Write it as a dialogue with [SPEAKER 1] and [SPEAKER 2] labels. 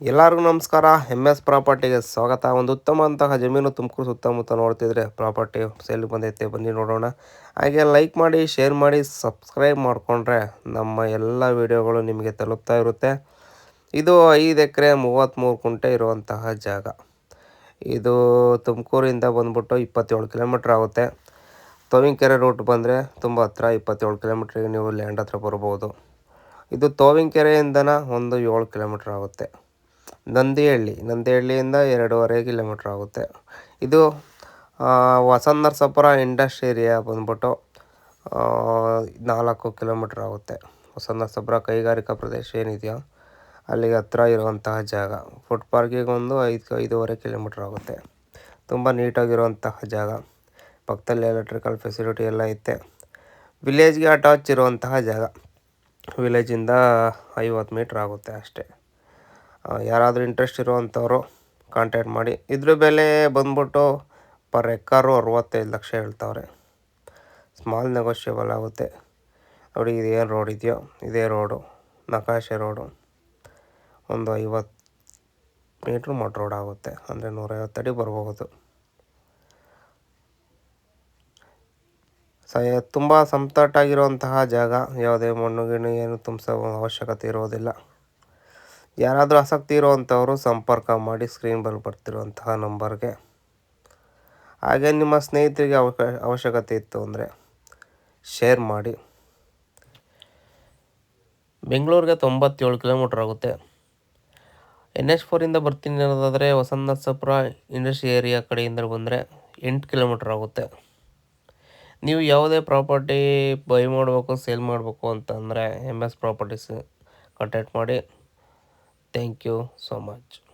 [SPEAKER 1] ಎಲ್ಲರಿಗೂ ನಮಸ್ಕಾರ. M S ಪ್ರಾಪರ್ಟಿಗೆ ಸ್ವಾಗತ. ಒಂದು ಉತ್ತಮವಂತಹ ಜಮೀನು ತುಮಕೂರು ಸುತ್ತಮುತ್ತ ನೋಡ್ತಿದ್ರೆ ಪ್ರಾಪರ್ಟಿ ಸೇಲ್ಗೆ ಬಂದೈತೆ. ಬನ್ನಿ ನೋಡೋಣ. ಹಾಗೆ ಲೈಕ್ ಮಾಡಿ ಶೇರ್ ಮಾಡಿ ಸಬ್ಸ್ಕ್ರೈಬ್ ಮಾಡಿಕೊಂಡ್ರೆ ನಮ್ಮ ಎಲ್ಲ ವಿಡಿಯೋಗಳು ನಿಮಗೆ ತಲುಪ್ತಾ ಇರುತ್ತೆ. ಇದು ಐದು ಎಕರೆ ಮೂವತ್ತ್ಮೂರು ಕುಂಟೆ ಇರುವಂತಹ ಜಾಗ. ಇದು ತುಮಕೂರಿಂದ ಬಂದ್ಬಿಟ್ಟು ಇಪ್ಪತ್ತೇಳು ಕಿಲೋಮೀಟ್ರ್ ಆಗುತ್ತೆ. ತೋವಿಂಕೆರೆ ರೂಟ್ ಬಂದರೆ ತುಂಬ ಹತ್ರ ಇಪ್ಪತ್ತೇಳು ಕಿಲೋಮೀಟ್ರಿಗೆ ನೀವು ಲ್ಯಾಂಡ್ ಹತ್ರ ಬರ್ಬೋದು. ಇದು ತೋವಿಂಕೆರೆಯಿಂದನ ಒಂದು ಏಳು ಕಿಲೋಮೀಟ್ರ್ ಆಗುತ್ತೆ. ನಂದಿಹಳ್ಳಿ. ನಂದಿಹಳ್ಳಿಯಿಂದ ಎರಡೂವರೆ ಕಿಲೋಮೀಟ್ರ್ ಆಗುತ್ತೆ. ಇದು ವಸಂತ ನರಸಾಪುರ ಇಂಡಸ್ಟ್ರಿ ಏರಿಯಾ ಬಂದ್ಬಿಟ್ಟು ನಾಲ್ಕು ಕಿಲೋಮೀಟ್ರ್ ಆಗುತ್ತೆ. ವಸಂತ ನರಸಾಪುರ ಕೈಗಾರಿಕಾ ಪ್ರದೇಶ ಏನಿದೆಯೋ, ಅಲ್ಲಿಗೆ ಹತ್ರ ಇರುವಂತಹ ಜಾಗ. ಫುಡ್ ಪಾರ್ಕಿಗೆ ಒಂದು ಐದು, ಐದೂವರೆ ಕಿಲೋಮೀಟ್ರ್ ಆಗುತ್ತೆ. ತುಂಬ ನೀಟಾಗಿರುವಂತಹ ಜಾಗ. ಪಕ್ಕದಲ್ಲಿ ಎಲೆಕ್ಟ್ರಿಕಲ್ ಫೆಸಿಲಿಟಿ ಎಲ್ಲ ಐತೆ. ವಿಲೇಜ್ಗೆ ಅಟ್ಯಾಚ್ ಇರುವಂತಹ ಜಾಗ. ವಿಲೇಜಿಂದ ಐವತ್ತು ಮೀಟ್ರ್ ಆಗುತ್ತೆ ಅಷ್ಟೇ. ಯಾರಾದರೂ ಇಂಟ್ರೆಸ್ಟ್ ಇರುವಂಥವರು ಕಾಂಟ್ಯಾಕ್ಟ್ ಮಾಡಿ. ಇದ್ರ ಬೆಲೆ ಬಂದ್ಬಿಟ್ಟು ಪರ್ ಎಕ್ಕಾರು ಅರವತ್ತೈದು ಲಕ್ಷ ಹೇಳ್ತಾವ್ರೆ. ಸ್ಮಾಲ್ ನೆಗೋಷಿಯಬಲ್ ಆಗುತ್ತೆ. ನೋಡಿ ಇದೇನು ರೋಡ್ ಇದೆಯೋ, ಇದೇ ರೋಡು ನಕಾಶೆ ರೋಡು ಒಂದು ಐವತ್ತು ಮೀಟ್ರ್ ಮಟ್ ರೋಡ್ ಆಗುತ್ತೆ. ಅಂದರೆ ನೂರೈವತ್ತು ಅಡಿ ಬರ್ಬೋದು ಸ, ತುಂಬ ಸಮತಟ್ಟಾಗಿರುವಂತಹ ಜಾಗ. ಯಾವುದೇ ಮಣ್ಣು, ಗಿಣ್ಣು ಏನು ತುಂಬಿಸೋ ಅವಶ್ಯಕತೆ ಇರೋದಿಲ್ಲ. ಯಾರಾದರೂ ಆಸಕ್ತಿ ಇರುವಂಥವರು ಸಂಪರ್ಕ ಮಾಡಿ ಸ್ಕ್ರೀನ್ ಬಲ್ ಬರ್ತಿರುವಂತಹ ನಂಬರ್ಗೆ ಹಾಗೆ ನಿಮ್ಮ ಸ್ನೇಹಿತರಿಗೆ ಅವಕ, ಅವಶ್ಯಕತೆ ಇತ್ತು ಅಂದರೆ ಶೇರ್ ಮಾಡಿ. ಬೆಂಗಳೂರಿಗೆ ತೊಂಬತ್ತೇಳು ಕಿಲೋಮೀಟ್ರ್ ಆಗುತ್ತೆ. ಎನ್ ಎಚ್ ಫೋರಿಂದ ಬರ್ತೀನಿ ಅನ್ನೋದಾದರೆ ವಸಂತಸಪುರ ಇಂಡಸ್ಟ್ರಿ ಏರಿಯಾ ಕಡೆಯಿಂದ ಬಂದರೆ ಎಂಟು ಕಿಲೋಮೀಟ್ರ್ ಆಗುತ್ತೆ. ನೀವು ಯಾವುದೇ ಪ್ರಾಪರ್ಟಿ ಬೈ ಮಾಡಬೇಕು ಸೇಲ್ ಮಾಡಬೇಕು ಅಂತಂದರೆ ಎಂ ಎಸ್ ಪ್ರಾಪರ್ಟೀಸ್ ಕಾಂಟ್ಯಾಕ್ಟ್ ಮಾಡಿ. Thank you so much.